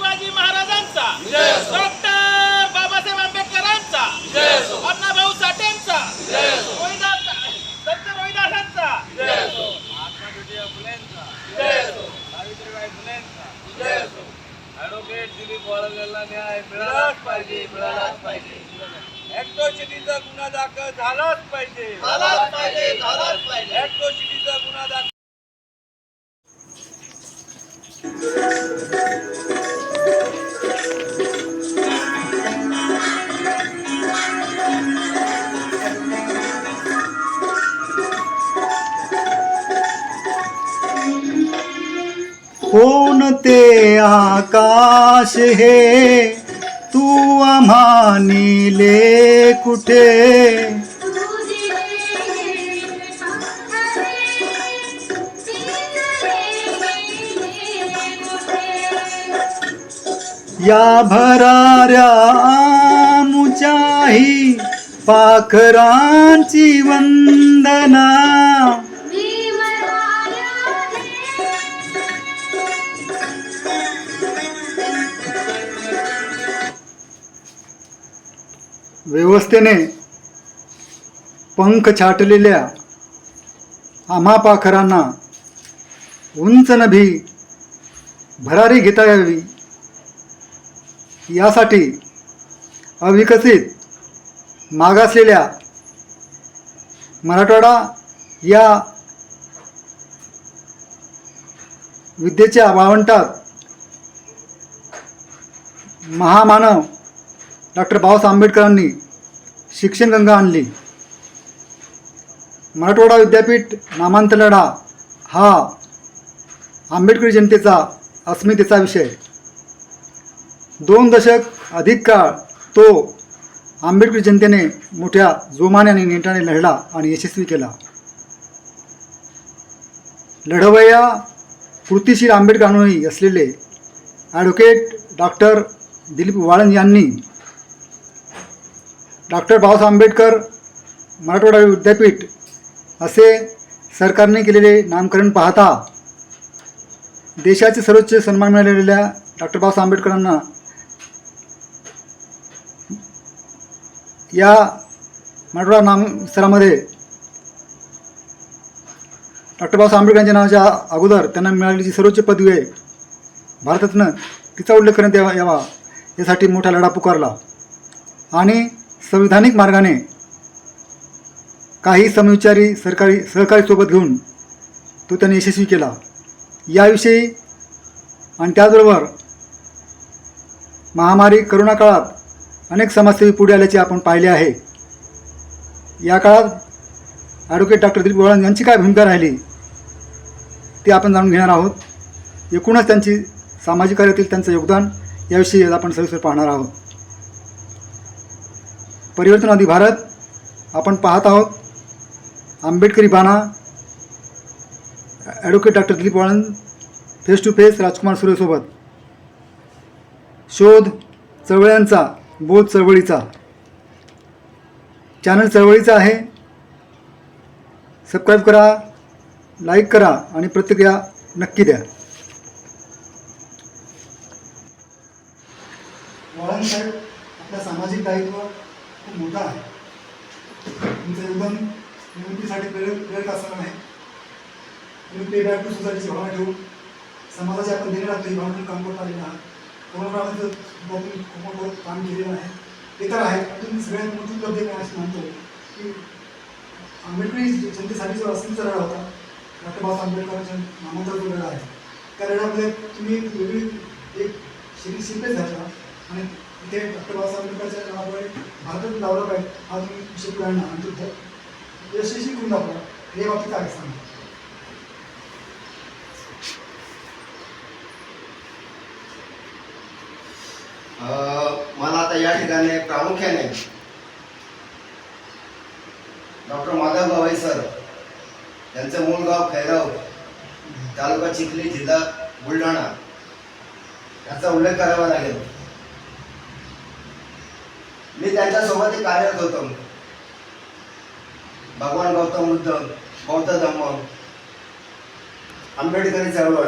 शिवाजी महाराजांचा. डॉक्टर बाबासाहेब आंबेडकरांचा. अण्णाभाऊ साठेंचा. रोहिदास संत रोहिदासांचा. सावित्रीबाई फुलेंचा. दिलीप न्याय मिळालाच पाहिजे मिळालाच पाहिजे. गुन्हा दाखल झालाच पाहिजे. झालाच पाहिजे झालाच पाहिजे. गुन्हा दाखल कोण ते आकाश हे? तू आम्हा नेले कुठे? या भराऱ्या मुचाही पाखरांची वंदना. व्यवस्थेने पंख छाटलेल्या आम्हा पाखरांना उंच नभी भरारी घेता यावी. यासाठी अविकसित मागासलेल्या मराठवाडा या विद्येच्या वाळवंटात महामानव डॉक्टर बाबासाहेब आंबेडकरांनी शिक्षण गंगा आणली. मराठवाडा विद्यापीठ नामांतर लढा हा आंबेडकरी जनतेचा अस्मितेचा विषय. दोन दशक अधिक काळ तो आंबेडकरी जनतेने मोठ्या जोमाने आणि नेटाने लढला आणि यशस्वी केला. लढवया कृतीशील आंबेडकरांनी असलेले ॲडव्होकेट डॉक्टर दिलीप वाळन यांनी डॉक्टर बाबासाहेब आंबेडकर मराठवाडा विद्यापीठ असे सरकारने केलेले नामकरण पाहता देशाचे सर्वोच्च सन्मान मिळालेल्या डॉक्टर बाबासाहेब आंबेडकरांना या मराठवाडा नामसरामध्ये डॉक्टर बाबासाहेब आंबेडकरांच्या नावाच्या अगोदर त्यांना मिळालेली जी सर्वोच्च पदवी आहे. भारतातनं तिचा उल्लेख करण्यात यावा यावा यासाठी मोठा लढा पुकारला. आणि संविधानिक मार्गाने काही समविचारी सरकारी सहकारी सोबत घेऊन तो त्याने यशस्वी केला. याविषयी आणि त्याचबरोबर महामारी करोना काळात अनेक समाजसेवी पुढे आल्याचे आपण पाहिले आहे. या काळात ॲडव्होकेट डॉक्टर दिलीप वळण यांची काय भूमिका राहिली ते आपण जाणून घेणार आहोत. एकूणच त्यांची सामाजिक कार्यातील त्यांचं योगदान याविषयी आपण सविस्तर पाहणार आहोत. परिवर्तनवादी भारत. आपण पाहत आहोत आंबेडकरी बाणा advocate doctor Dilip Walan face to face Rajkumar सुरेसोबत शोध चळवळ्यांचा बोध चळवळीचा. चॅनल चळवळीचा आहे. सबस्क्राईब करा लाईक करा आणि प्रतिक्रिया नक्की द्या. वाळन साहेब आपल्या सामाजिक दायित्व खूप मोठा आहे. तुमचं योगदान निवृत्तीसाठी प्रेरक प्रेरक असणार नाही. तुम्ही पे बॅक टू सोसायटीची भावना ठेवून समाजाची आपण देणे लागतो ही भावना काम करत आलेला आहात कोरोनामध्ये तुम्ही खूप मोठं काम केलेलं आहे. ते तर आहे तुम्ही सगळ्यात मोठी उपलब्धी काय असं म्हणतो. की आंबेडकरी जनतेसाठी जो असंचा लढा होता. डॉक्टर बाबासाहेब आंबेडकरांच्या नामांतर जो लढा आहे. त्या लढ्यामध्ये तुम्ही वेगळी एक शिरी शिल्पेच घातला. आणि ते डॉक्टर बाबासाहेब आंबेडकरच्या नावामुळे भारतात लावला पाहिजे हा तुम्ही विषय पुढे आणि तो यशस्वी करून दाखवा. हे बाबतीत काय सांगा. मला आता या ठिकाणी प्रामुख्याने डॉक्टर माधव गवाई सर यांचं मूळ गाव खैराव तालुका चिखली जिल्हा बुलढाणा याचा उल्लेख करावा लागेल. मी त्यांच्यासोबत एक कार्यरत होतो. भगवान गौतम बुद्ध बौद्ध धम्म आंबेडकरी चळवळ.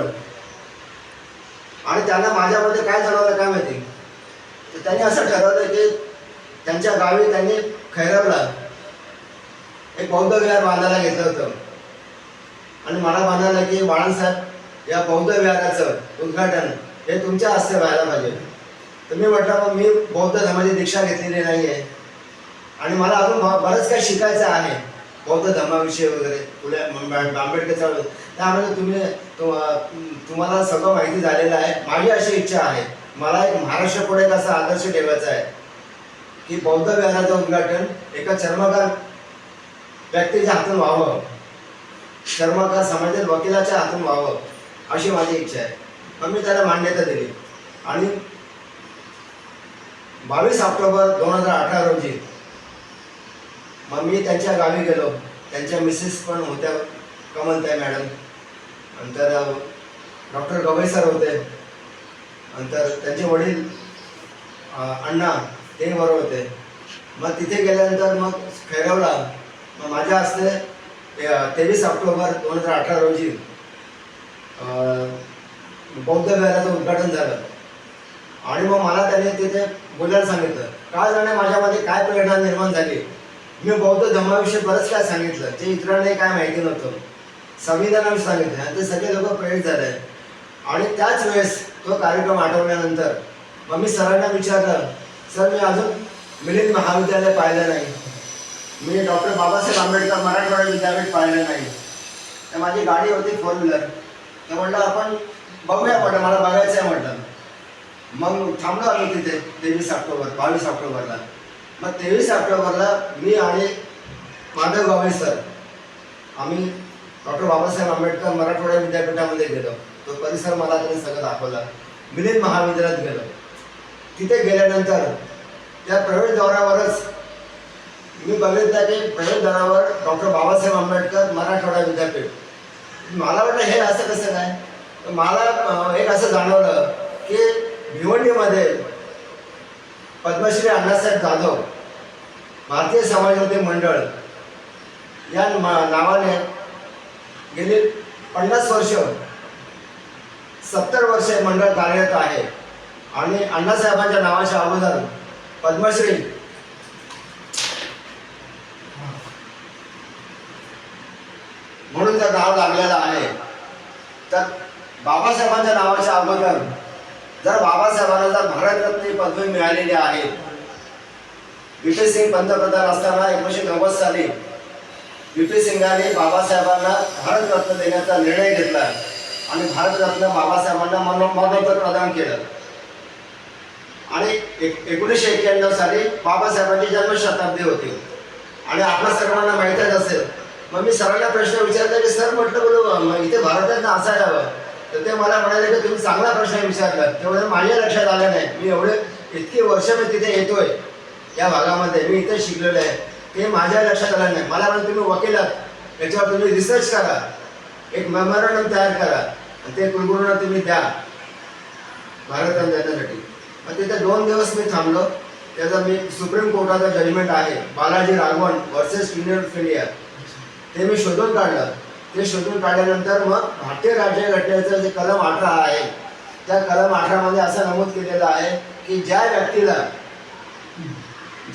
आणि त्यांना माझ्यामध्ये काय जाणवलं काय माहिती? तर त्यांनी असं ठरवलं की त्यांच्या गावी त्यांनी खैरवला. एक बौद्ध विहार बांधायला घेतलं होतं. आणि मला म्हणाला की बाळासाहेब या बौद्ध विहाराचं उद्घाटन हे तुमच्या हस्ते व्हायला पाहिजे. तर मी म्हटलं मग मी बौद्ध धर्माची दीक्षा घेतलेली नाही आहे आणि मला अजून बरंच काही शिकायचं आहे बौद्ध धर्माविषयी वगैरे. फुले आंबेडकरचा आंबेडकर त्यामुळे तुम्ही तुम्हाला सगळं माहिती झालेलं आहे. माझी अशी इच्छा आहे. मला एक महाराष्ट्र पुढे एक असा आदर्श ठेवायचा आहे की बौद्ध विहाराचं उद्घाटन एका चर्मकार व्यक्तीच्या हातून व्हावं. चर्मकार समाजातील वकिलाच्या हातून व्हावं अशी माझी इच्छा आहे. मग मी त्याला मान्यता दिली. आणि बावीस ऑक्टोबर दोन हजार अठरा रोजी मग मी त्यांच्या गावी गेलो. त्यांच्या मिसेस पण होत्या कमलताई मॅडम. नंतर डॉक्टर गवई सर होते. नंतर त्यांचे वडील अण्णा ते बरोबर होते. मग तिथे गेल्यानंतर मग खैरवला. मग माझ्या हस्ते तेवीस ऑक्टोबर दोन हजार अठरा रोजी बौद्ध मेळ्याचं उद्घाटन झालं. आणि मग मला त्याने तिथे बोलायला सांगितलं. काय जाणे माझ्यामध्ये काय प्रेरणा निर्माण झाली? मी बौद्ध धर्माविषयी बरंच काय सांगितलं जे इतरांनाही काय माहिती नव्हतं. संविधानाविषयी सांगितलं आणि ते सगळे लोक प्रेरित झाले. आणि त्याच वेळेस तो कार्यक्रम आठवल्यानंतर मग मी सरांना विचारलं सर मी अजून मिलिंद महाविद्यालय पाहिलं नाही. मी डॉक्टर बाबासाहेब आंबेडकर मराठवाडा विद्यापीठ पाहिलं नाही. तर माझी गाडी होती फोर व्हीलर. तर म्हटलं आपण बघूया म्हटलं मला बघायचं आहे म्हटलं. मग थांबलो आम्ही तिथे तेवीस ऑक्टोबर बावीस ऑक्टोबरला. मग तेवीस ऑक्टोबरला मी आणि माधव गावे सर आम्ही डॉक्टर बाबासाहेब आंबेडकर मराठवाडा विद्यापीठामध्ये गेलो. तो परिसर मला त्यांनी सगळं दाखवला. मिलिंद महाविद्यालयात गेलो. तिथे गेल्यानंतर त्या प्रवेशद्वारावरच मी बघितलं की प्रवेशद्वारावर डॉक्टर बाबासाहेब आंबेडकर मराठवाडा विद्यापीठ. मला वाटलं हे असं कसं काय? मला एक असं जाणवलं की भिवंडीमध्ये पद्मश्री अण्णासाहेब जाधव भारतीय समाजवादी मंडळ या नावाने गेली पन्नास वर्ष सत्तर वर्ष मंडळ कार्यरत आहे. आणि अण्णासाहेबांच्या नावाच्या अगोदर पद्मश्री म्हणून त्या नाव लागलेलं आहे. तर बाबासाहेबांच्या नावाच्या अगोदर जर बाबासाहेबांना जर भारतरत्न पदवी मिळालेली आहे व्ही सिंग पंतप्रधान असताना एकोणीसशे नव्वद साली व्ही पी सिंगाने बाबासाहेबांना भारतरत्न देण्याचा निर्णय घेतला आणि भारतरत्न बाबासाहेबांना मनो मरणोत्तर प्रदान केलं. आणि एक एकोणीसशे एक्क्याण्णव साली बाबासाहेबांची जन्मशताब्दी होती. आणि आपल्या सर्वांना माहीतच असेल. मग मी सरांना प्रश्न विचारला की सर म्हटलं बोलू मग इथे भारतरत्न असायला हवं. तर ते मला म्हणाले की तुम्ही चांगला प्रश्न विचारला तेवढं माझ्या लक्षात आलं नाही. मी एवढे इतकी वर्ष मी तिथे येतोय या भागामध्ये. मी इथे शिकलेलो आहे. ते माझ्या लक्षात आलं नाही. मला म्हणून तुम्ही वकील याच्यावर तुम्ही रिसर्च करा. एक मेमोरंडम तयार करा. आणि ते कुलगुरूंना तुम्ही द्या. भारतरत्न देण्यासाठी मग तिथे दोन दिवस मी थांबलो. त्याचा मी सुप्रीम कोर्टाचा जजमेंट आहे. Balaji Raghavan versus union of India ते मी शोधून काढलं. ते शोधून काढल्यानंतर मग भारतीय राज्यघटनेचं जे कलम अठरा आहे त्या कलम अठरामध्ये असं नमूद केलेलं आहे की ज्या व्यक्तीला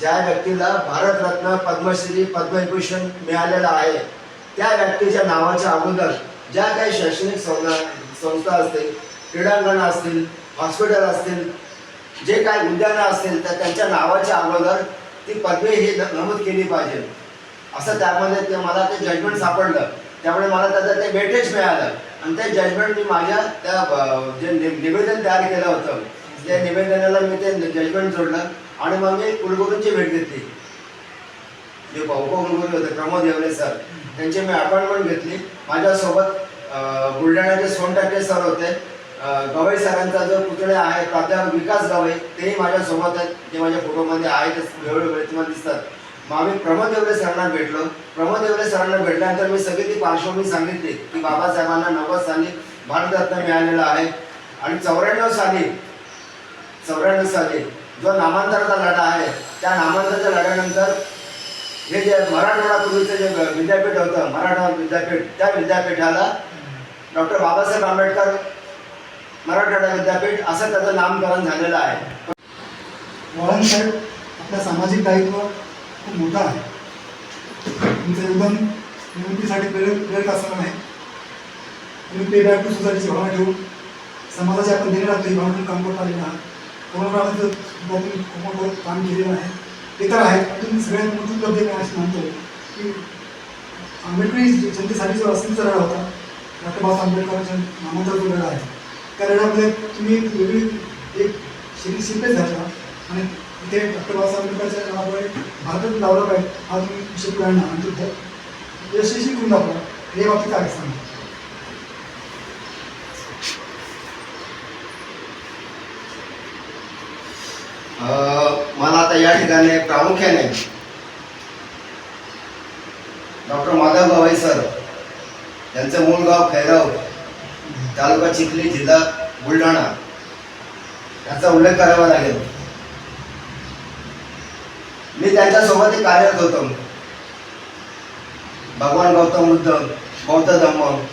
ज्या व्यक्तीला भारतरत्न पद्मश्री पद्मविभूषण मिळालेला आहे त्या व्यक्तीच्या नावाच्या अगोदर ज्या काही शैक्षणिक संस्था संस्था असतील क्रीडांगणं असतील हॉस्पिटल असतील जे काही उद्यानं असतील तर त्यांच्या नावाच्या अगोदर ती पदवी ही नमूद केली पाहिजे. असं त्यामध्ये ते मला ते जजमेंट सापडलं. त्यामुळे मला त्याचं ते वेटेज मिळालं. आणि ते जजमेंट मी माझ्या त्या जे नि- निवेदन तयार केलं होतं त्या निवेदनाला मी ते जजमेंट जोडलं आणि मग मी कुलगुरूंची भेट घेतली. जे उपकुलगुरू होते प्रमोद येवले सर त्यांची मी अपॉइंटमेंट घेतली. माझ्यासोबत बुलढाण्याचे सोनटाके सर होते गवई सरांचा जो पुतळे आहे प्राध्यापक विकास गवई तेही माझ्यासोबत आहेत. जे माझ्या फोटोमध्ये आहेत वेळोवेळी तुम्हाला दिसतात. मग आम्ही प्रमोद येवले सरांना भेटलो. प्रमोद येवले सरांना भेटल्यानंतर मी सगळी ती पार्श्वभूमी सांगितली की बाबासाहेबांना नव्वद साली भारतरत्न मिळालेला आहे. आणि चौऱ्याण्णव साली चौऱ्याण्णव साली जो नामांतराचा लढा आहे त्या नामांतराच्या लढ्यानंतर हे जे मराठवाडा पूर्वीचं जे विद्यापीठ होतं मराठवाडा विद्यापीठ त्या विद्यापीठाला डॉक्टर बाबासाहेब आंबेडकर मराठवाडा विद्यापीठ असं त्याचं नामकरण झालेलं आहे. साहेब आपलं सामाजिक दायित्व खूप मोठा आहे. तुमचं योगदान निवृत्तीसाठी प्रेरक प्रेरक असणार नाही. तुम्ही पे बॅक टू सोसायटीची भावना ठेवून समाजाची आपण देणे लागतो ही भावना तुम्ही काम करत आलेला आहात कोरोनामध्ये सुद्धा तुम्ही काम केलेलं आहे. ते तर आहे तुम्ही सगळ्यात मोठी उपलब्धी काय असं मानतो. की आंबेडकरी जनतेसाठी जो अस्मिता लढा होता. डॉक्टर बाबासाहेब आंबेडकरांच्या नामांतर जो लढा आहे. त्या लढ्यामध्ये तुम्ही वेगळी एक शिरी शिल्पेच घातला आणि इथे डॉक्टर बाबासाहेब आंबेडकरच्या नावामुळे भारतात लावला पाहिजे. हा तुम्ही विषय आणि यशस्वी करून दाखवा. हे बाबतीत काय सांगा. मला आता या ठिकाणी प्रामुख्याने डॉक्टर माधव गवाई सर यांचं मूळ गाव खैरव तालुका चिखली जिल्हा बुलढाणा याचा उल्लेख करावा लागेल. त्यांच्यासोबत एक कार्यरत होतो. भगवान गौतम बुद्ध बौद्ध धम्म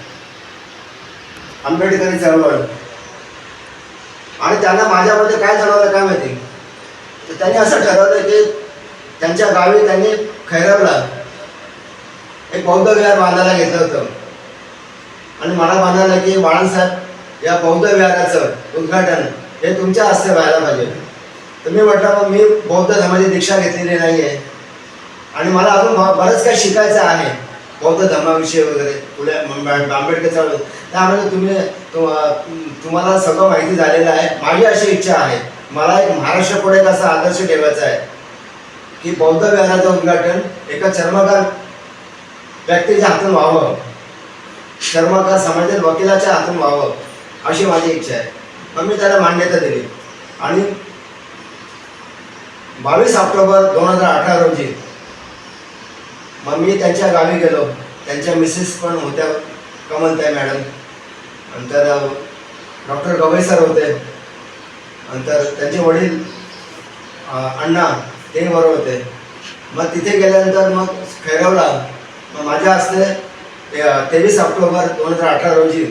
आंबेडकरी चळवळ. आणि त्यांना माझ्यामध्ये काय जाणवलं काय माहिती? तर त्यांनी असं ठरवलं की त्यांच्या गावी त्यांनी खैरवला. एक बौद्ध विहार बांधायला घेतलं होतं. आणि मला म्हणाला की बाळासाहेब या बौद्ध विहाराचं उद्घाटन हे तुमच्या हस्ते व्हायला पाहिजे. तर मी म्हटलं मग मी बौद्ध धर्माची दीक्षा घेतलेली नाही आहे आणि मला अजून बरंच काही शिकायचं आहे बौद्ध धर्माविषयी वगैरे. पुढे आंबेडकरचा आंबेडकर त्यामुळे तुम्ही तुम्हाला सगळं माहिती झालेलं आहे. माझी अशी इच्छा आहे. मला एक महाराष्ट्र पुढे एक असा आदर्श ठेवायचा आहे की बौद्ध विहाराचं उद्घाटन एका चर्मकार व्यक्तीच्या हातून व्हावं. चर्मकार समाजातील वकिलाच्या हातून व्हावं अशी माझी इच्छा आहे. मग मी त्याला मान्यता दिली. आणि बावीस ऑक्टोबर दोन हजार अठरा रोजी. मग मी त्यांच्या गावी गेलो. त्यांच्या मिसेस पण होत्या कमलताई मॅडम. नंतर डॉक्टर गवई सर होते. नंतर त्यांचे वडील अण्णा ते बरोबर होते. मग तिथे गेल्यानंतर मग खैरवला. मग माझ्या हस्ते तेवीस ऑक्टोबर दोन हजार अठरा रोजी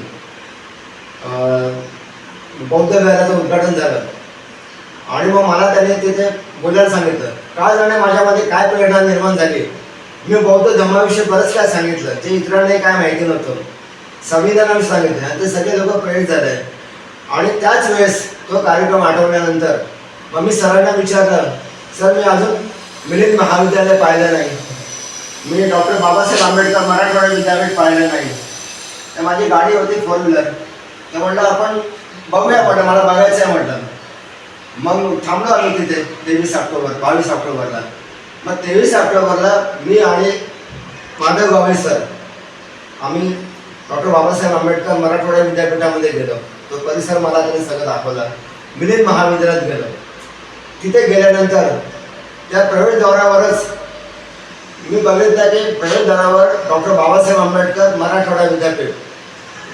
बौद्ध विहाराचं उद्घाटन झालं. आणि मग मला त्याने तिथे बोलायला सांगितलं. का जाणे माझ्यामध्ये काय प्रेरणा निर्माण झाली? मी बौद्ध धर्माविषयी बरंच काय सांगितलं जे इतरांनाही काय माहिती नव्हतं. संविधानाविषयी सांगितलं आणि ते सगळे लोक प्रेरित झाले. आणि त्याच वेळेस तो कार्यक्रम आठवल्यानंतर मग मी सरांना विचारलं सर मी अजून मिलिंद महाविद्यालय पाहिलं नाही. मी डॉक्टर बाबासाहेब आंबेडकर मराठवाडा विद्यापीठ पाहिलं नाही. तर माझी गाडी होती फोर व्हीलर. तर म्हटलं आपण बघूया म्हटलं मला बघायचं आहे म्हटलं. मग थांबलो आम्ही तिथे तेवीस ऑक्टोबर बावीस ऑक्टोबरला. मग तेवीस ऑक्टोबरला मी आणि माधव गावळे सर आम्ही डॉक्टर बाबासाहेब आंबेडकर मराठवाडा विद्यापीठामध्ये गेलो. तो परिसर मला त्यांनी सगळं दाखवला. मिलिंद महाविद्यालयात गेलो. तिथे गेल्यानंतर त्या प्रवेशद्वारावरच मी बघितलं की प्रवेशद्वारावर डॉक्टर बाबासाहेब आंबेडकर मराठवाडा विद्यापीठ.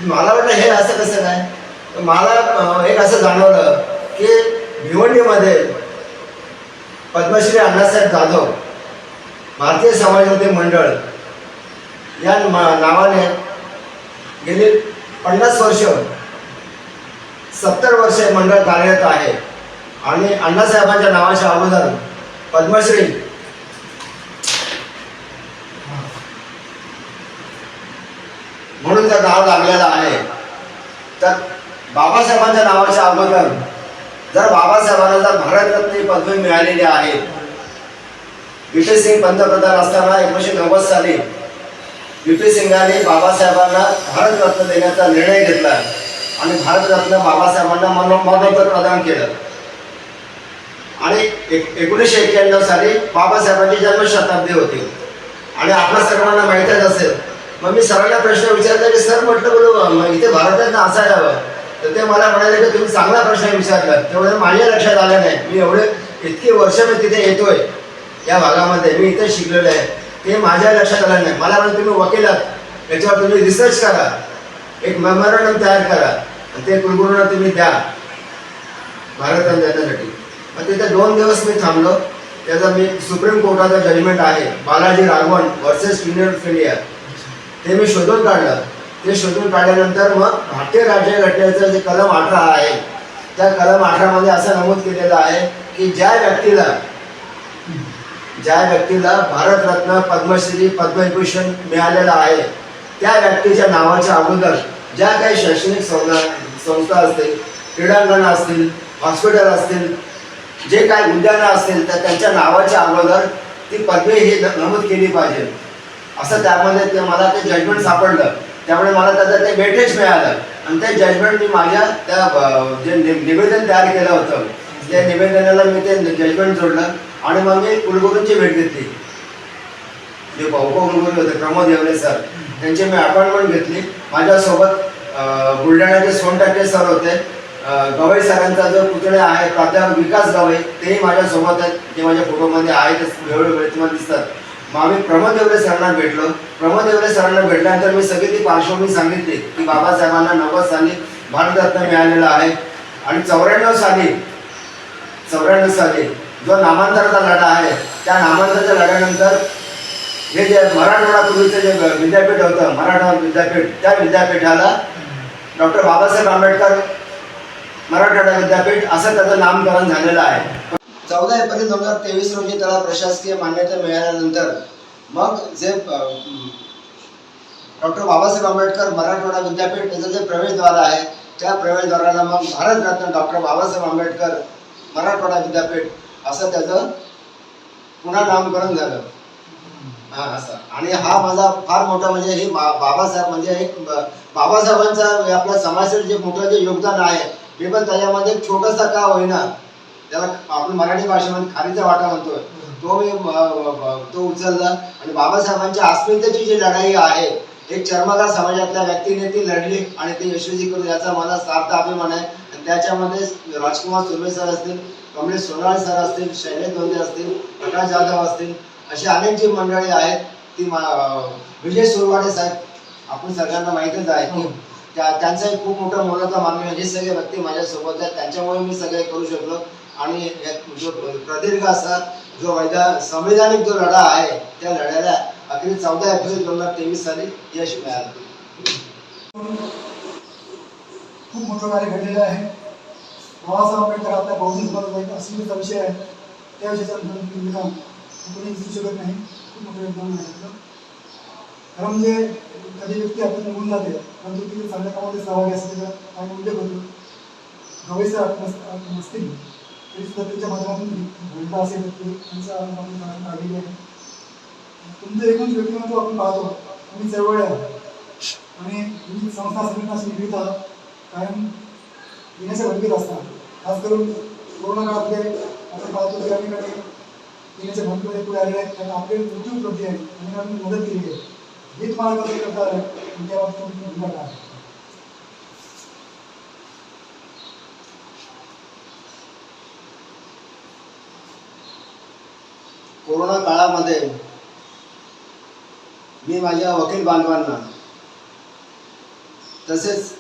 मला वाटलं हे असं कसं काय? मला एक असं जाणवलं की भिवंडीमध्ये पद्मश्री अण्णासाहेब जाधव भारतीय समाजवादी मंडळ या नावाने गेली पन्नास वर्ष सत्तर वर्ष मंडळ कार्यरत आहे. आणि अण्णासाहेबांच्या नावाच्या अगोदर पद्मश्री म्हणून त्या नाव लागलेलं आहे तर बाबासाहेबांच्या नावाच्या अगोदर जर बाबासाहेबांना जर भारतरत्न ही पदवी मिळालेली आहे ब्रिटिश सिंग पंतप्रधान असताना एकोणीसशे नव्वद साली ब्रिटिश सिंगाने सिंगांनी बाबासाहेबांना भारतरत्न देण्याचा निर्णय घेतला आणि भारतरत्न बाबासाहेबांना मनो मरणोत्तर प्रदान केलं. आणि एक एकोणीसशे एक्क्याण्णव साली बाबासाहेबांची जन्मशताब्दी होती. आणि आपल्या सर्वांना माहितच असेल. मग मी सरांना प्रश्न विचारला की सर म्हटलं बोलू मग इथे भारतरत्न असायला हवं. तर ते मला म्हणाले की तुम्ही चांगला प्रश्न विचारला. तेवढं माझ्या लक्षात आलं नाही. मी एवढे इतकी वर्ष मी तिथे येतोय या भागामध्ये. मी इथे शिकलेलं आहे. ते माझ्या लक्षात आलं नाही. मला म्हणजे तुम्ही वकील आहात. याच्यावर तुम्ही रिसर्च करा. एक मेमोरंडम तयार करा. आणि ते कुलगुरूंना तुम्ही द्या. भारतरत्न देण्यासाठी मग तिथे दोन दिवस मी थांबलो. त्याचा मी सुप्रीम कोर्टाचा जजमेंट आहे. Balaji Raghavan versus union of India ते मी शोधून काढलं. ते शोधून काढल्यानंतर मग भारतीय राज्यघटनेचं जे कलम अठरा आहे त्या कलम अठरामध्ये असं नमूद केलेलं आहे की ज्या व्यक्तीला ज्या व्यक्तीला भारतरत्न पद्मश्री पद्मविभूषण मिळालेला आहे त्या व्यक्तीच्या नावाच्या अगोदर ज्या काही शैक्षणिक संस्था संस्था असतील क्रीडांगणं असतील हॉस्पिटल असतील जे काही उद्यानं असतील तर त्यांच्या नावाच्या अगोदर ती पदवी ही नमूद केली पाहिजे. असं त्यामध्ये ते मला ते जजमेंट सापडलं. त्यामुळे मला त्याचं ते वेटेज मिळालं. आणि ते जजमेंट मी माझ्या त्या जे नि- निवेदन तयार केलं होतं त्या निवेदनाला मी ते जजमेंट जोडलं आणि मग मी कुलगुरूंची भेट घेतली. जे उपकुलगुरू होते प्रमोद येवले सर त्यांची मी अपॉइंटमेंट घेतली. माझ्यासोबत बुलढाण्याचे सोनटाके सर होते. गवई सरांचा जो पुतळे आहे प्राध्यापक विकास गवई तेही माझ्यासोबत आहेत. जे माझ्या फोटोमध्ये आहेत वेळोवेळी तुम्हाला दिसतात. मग आम्ही प्रमोद देवरे सरांना भेटलो. प्रमोद देवरे सरांना भेटल्यानंतर मी सगळी ती पार्श्वभूमी सांगितली की बाबासाहेबांना नव्वद साली भारतरत्न मिळालेला आहे. आणि चौऱ्याण्णव साली चौऱ्याण्णव साली जो नामांतराचा लढा आहे त्या नामांतराच्या लढ्यानंतर हे जे मराठवाडा पूर्वीचं जे विद्यापीठ होतं मराठवाडा विद्यापीठ त्या विद्यापीठाला डॉक्टर बाबासाहेब आंबेडकर मराठवाडा विद्यापीठ असं त्याचं नामकरण झालेलं आहे. चौदा एप्रिल दोन हजार तेवीस रोजी त्याला प्रशासकीय मान्यता मिळाल्यानंतर मग जे डॉक्टर बाबासाहेब आंबेडकर मराठवाडा विद्यापीठ त्याचं जे प्रवेशद्वार आहे त्या प्रवेशद्वाराला मग भारतरत्न डॉक्टर बाबासाहेब आंबेडकर मराठवाडा विद्यापीठ असं त्याचं पुन्हा नामकरण झालं. हा असं. आणि हा माझा फार मोठा म्हणजे हे बा- बाबासाहेब म्हणजे एक बाबासाहेबांचा आपल्या समाजासाठी जे मोठं जे योगदान आहे हे पण त्याच्यामध्ये छोटंसं छोटासा का होईना त्याला आपण मराठी भाषेमध्ये खारीचा वाटा म्हणतोय तो मी तो उचलला. आणि बाबासाहेबांच्या अस्मितेची जी लढाई आहे एक चर्मकार समाजातल्या व्यक्तीने ती लढली आणि ती यशस्वी करून याचा मला सार्थ अभिमान आहे. आणि त्याच्यामध्ये राजकुमार सुर्वे सर असतील कमलेश सोनाळे सर असतील शैलेश दोंदे असतील प्रकाश जाधव असतील अशी अनेक जी मंडळी आहेत ती विजय सुरवाडे साहेब आपण सगळ्यांना माहीतच आहे की त्या त्यांचा एक खूप मोठा मोलाचा आहे. हे सगळे व्यक्ती माझ्यासोबत आहेत. त्यांच्यामुळे मी सगळे करू शकलो. आणि जो प्रदीर्घ असा जो वैदा संवैधानिक जो लढा आहे त्या लढ्याला अखेर चौदा एप्रिल दोन हजार तेवीस साली यश मिळालं. खूप मोठं कार्य घडलेलं आहे. बाबासाहेब आंबेडकर आपल्या बौद्धिक समाजाचा एक अस्मितेचा विषय आहे. त्या विषयाचा कोणी विसरू शकत नाही. खूप मोठं योगदान आहे खरं म्हणजे कधी व्यक्ती आपण निघून जाते परंतु तिथे चांगल्या कामामध्ये सहभागी असते त्याचा काही उल्लेख होतो. गवैसर नस- नसतील तरी सुद्धा त्यांच्या माध्यमातून भूमिका असेल तर त्यांचा आपण काढलेली आहे तुमचं एकूण व्यक्तिमत्व आपण पाहतो. तुम्ही चळवळ आणि विविध संस्था संघटनाशी निगडीत आहात कायम येण्याच्या भरतीत असतात. खास करून कोरोना काळातले आपण पाहतो की अनेकांनी येण्याच्या भरतीमध्ये पुढे आलेले आहेत. कारण आपले मृत्यू उपलब्धी आहे अनेकांनी मदत केली आहे. हे तुम्हाला कसं करता आलं तुमच्या बाबतीत तुमची भूमिका काय आहे? कोरोना काळामध्ये मी माझ्या वकील बांधवांना तसेच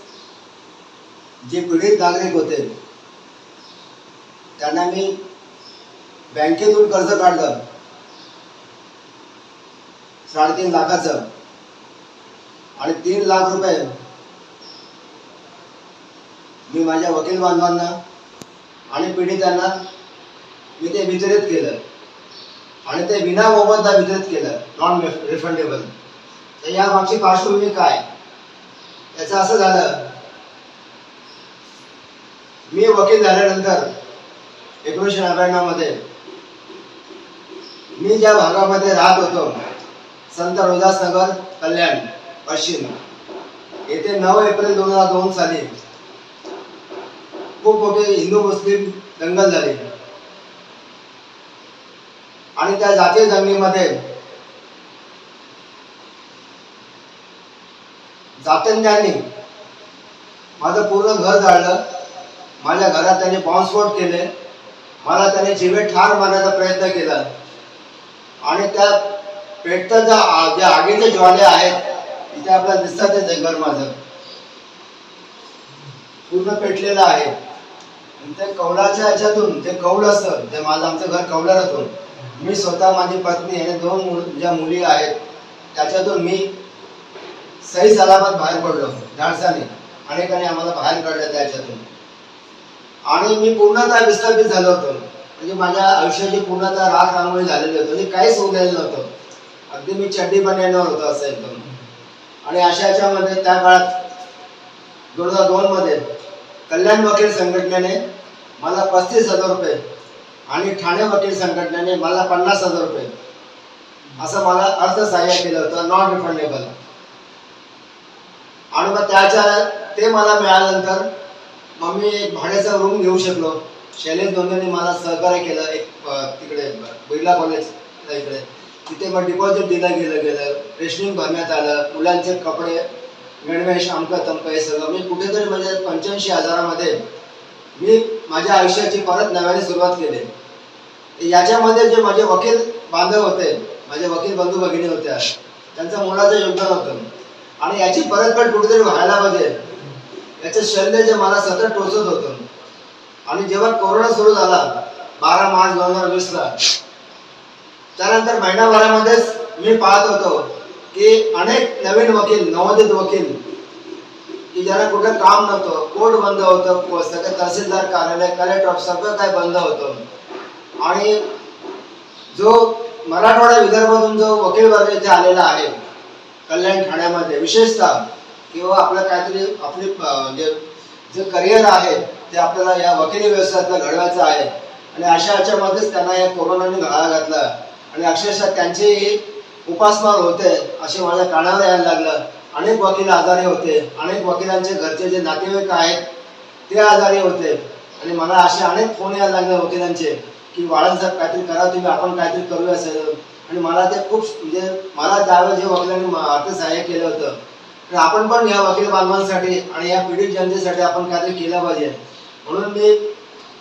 जे पीडित नागरिक होते त्यांना मी बँकेतून कर्ज काढलं. साडेतीन लाखाचं. आणि तीन लाख रुपये मी माझ्या वकील बांधवांना आणि पीडितांना मी ते वितरित केलं. आणि ते विना मोबदला वितरित केलं नॉन रिफंडेबल तर या मागची पार्श्वभूमी काय? याचं असं झालं मी वकील झाल्यानंतर एकोणीसशे नव्याण्णवमध्ये मी ज्या भागामध्ये राहत होतो संत रोहिदास नगर कल्याण पश्चिम येथे नऊ एप्रिल दोन हजार दोन साली खूप मोठी हिंदू मुस्लिम दंगल झाली. आणि त्या जाती जमिनीमध्ये जातंत्र्यांनी माझं पूर्ण घर जाळलं माझ्या घरात त्यांनी बॉम्बस्फोट केले. मला त्याने जीवे ठार मारण्याचा प्रयत्न केला. आणि त्या पेटतं ज्या ज्या आगीचे ज्वाले आहेत तिथे आपल्याला दिसतात ते घर माझं. पूर्ण पेटलेलं आहे. आणि त्या कौलाच्या ह्याच्यातून जे कौल असतं. ते माझं आमचं घर कौलारातून. मी स्वतः माझी पत्नी आणि दोन मुल ज्या मुली आहेत त्याच्यातून मी सही सलामत बाहेर पडलो. धाडसाने. अनेकांनी आम्हाला बाहेर काढलं त्याच्यातून. आणि मी पूर्णतः विस्थापित झालो होतो. म्हणजे माझ्या आयुष्याची पूर्णतः राख रांगोळी झालेली होती. आणि काहीच उरलेलं नव्हतं. अगदी मी चड्डी पण येणार होतो असं एकदम. आणि अशा याच्यामध्ये त्या काळात दोन हजार दोनमध्ये कल्याण वकील संघटनेने मला पस्तीस हजार रुपये आणि ठाणे वकील संघटनेने मला पन्नास हजार रुपये असं मला अर्थसहाय्य केलं होतं नॉन रिफंडेबल आणि मग त्याच्या ते मला मिळाल्यानंतर मग मी एक भाड्याचा रूम घेऊ शकलो. शैलेश दोंदेने मला सहकार्य केलं एक तिकडे बिर्ला कॉलेज इकडे. तिथे मग डिपॉझिट दिलं गेलं गेलं. रेशनिंग भरण्यात आलं. मुलांचे कपडे गणवेश अमकं तमक हे सगळं. मी कुठेतरी म्हणजे पंच्याऐंशी हजारामध्ये मी माझ्या आयुष्याची परत नव्याने सुरुवात केली. याच्यामध्ये जे माझे वकील बांधव होते माझे वकील बंधू भगिनी होत्या त्यांचं मोलाचं योगदान होतं. आणि याची परतफेड कुठेतरी व्हायला पाहिजे. याचं शल्य जे मला सतत टोचत होतं. आणि जेव्हा कोरोना सुरू झाला बारा मार्च दोन हजार वीसला त्यानंतर महिनाभरामध्येच मी पाहत होतो की अनेक नवीन वकील नवोदित वकील की ज्यांना कुठलं काम नव्हतं कोर्ट बंद होतं सगळं तहसीलदार कार्यालय कलेक्टर सगळं काय बंद होतं. आणि जो मराठवाडा विदर्भातून जो वकील वर्ग इथे आलेला आहे कल्याण ठाण्यामध्ये विशेषतः किंवा आपलं काहीतरी आपले म्हणजे जे जे करिअर आहे ते आपल्याला या वकिली व्यवसायातलं घडवायचं आहे. आणि अशा याच्यामध्येच त्यांना या कोरोनाने घाला घातला. आणि अक्षरशः त्यांचीही उपासमार होते असे माझ्या कानावर यायला लागलं. अनेक वकील आजारी होते. अनेक वकिलांचे घरचे जे नातेवाईक आहेत ते आजारी होते. आणि मला असे अनेक फोन यायला लागले वकिलांचे. की वाळन साहेब काहीतरी करा तुम्ही आपण काहीतरी करूया सर आणि मला ते खूप म्हणजे मला त्यावेळेस जे वकिलांनी अर्थसहाय्य केलं होतं तर आपण पण या वकील बांधवांसाठी आणि या पीडित जनतेसाठी आपण काहीतरी केलं पाहिजे. म्हणून मी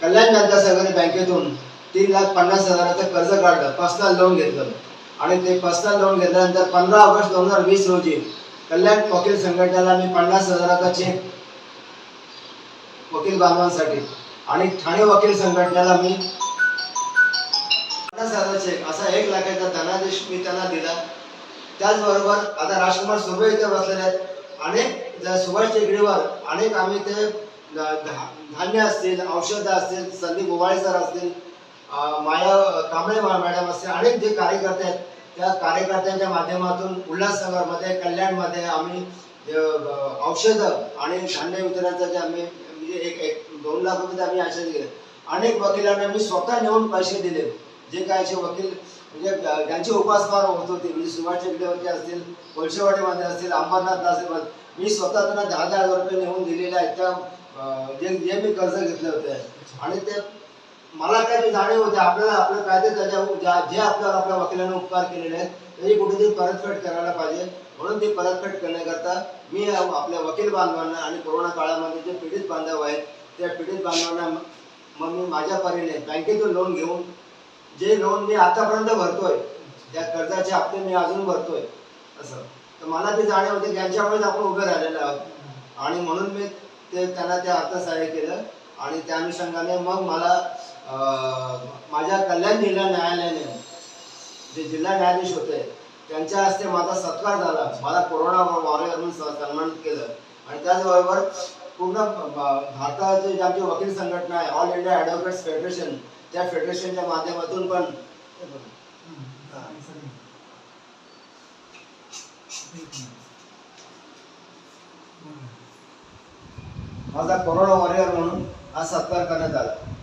कल्याण जनता सहकारी बँकेतून तीन लाख पन्नास हजाराचं कर्ज काढलं पर्सनल लोन घेतलं. आणि ते पर्सनल लोन घेतल्यानंतर पंधरा ऑगस्ट दोन हजार वीस रोजी कल्याण वकील संघटनेला मी पन्नास हजाराचा चेक वकील बांधवांसाठी आणि ठाणे वकील संघटनेला मी पन्नास चेक असा एक लाखाचा धनादेश मी त्यांना दिला. त्याचबरोबर आता राजकुमार सुर्वे इथे बसलेले आहेत. अनेक ज- सुभाष टेकडीवर अनेक आम्ही ते धा- धान्य असतील औषधं असतील संदीप गोवाळे सर असतील माया कांबळे मॅडम असतील अनेक जे कार्यकर्ते आहेत त्या कार्यकर्त्यांच्या माध्यमातून उल्हासनगरमध्ये कल्याणमध्ये आम्ही औषधं आणि धान्य वितरणाचं जे आम्ही म्हणजे एक एक दोन लाख रुपये आम्ही असे दिले. अनेक वकिलांना मी स्वतः नेऊन पैसे दिले. जे काय असे वकील म्हणजे ज्यांची उपासमार होत होती म्हणजे सुभाष चेगडेवरचे असतील कोळशेवाडीमध्ये असतील अंबरनाथ असेल मी स्वतः त्यांना दहा दहा हजार रुपये नेऊन दिलेले आहेत त्या जे जे मी कर्ज घेतले होते. आणि ते मला काय जाणीव होते आपल्याला आपलं कायदे त्याच्या ज्या- जे आपल्यावर आपल्या वकिलाने उपकार केलेले आहेत त्याची कुठेतरी परतफेड करायला पाहिजे. म्हणून ती परतफेड करण्याकरता मी आपल्या वकील बांधवांना आणि कोरोना काळामध्ये जे पीडित बांधव आहेत त्या पीडित बांधवांना मग मी माझ्या परीने बँकेतून लोन घेऊन जे लोन मी आतापर्यंत भरतोय त्या कर्जाचे हप्ते मी अजून भरतोय असं. तर मला ते जाणीव होते त्यांच्यामुळेच आपण उभे राहिलेलो आहोत. आणि म्हणून मी ते त्यांना ते अर्थसहाय्य केलं. आणि त्या अनुषंगाने मग मला माझ्या कल्याण जिल्हा न्यायालयाने जे जिल्हा न्यायाधीश होते त्यांच्या हस्ते माझा सत्कार झाला. मला कोरोना वॉरियर म्हणून सन्मानित केलं. आणि त्याचबरोबर पूर्ण भारताचे जे आमची वकील संघटना आहे ऑल इंडिया ॲडव्होकेट्स फेडरेशन त्या फेडरेशनच्या माध्यमातून पण. माझा कोरोना वॉरियर म्हणून हा सत्कार करण्यात आला.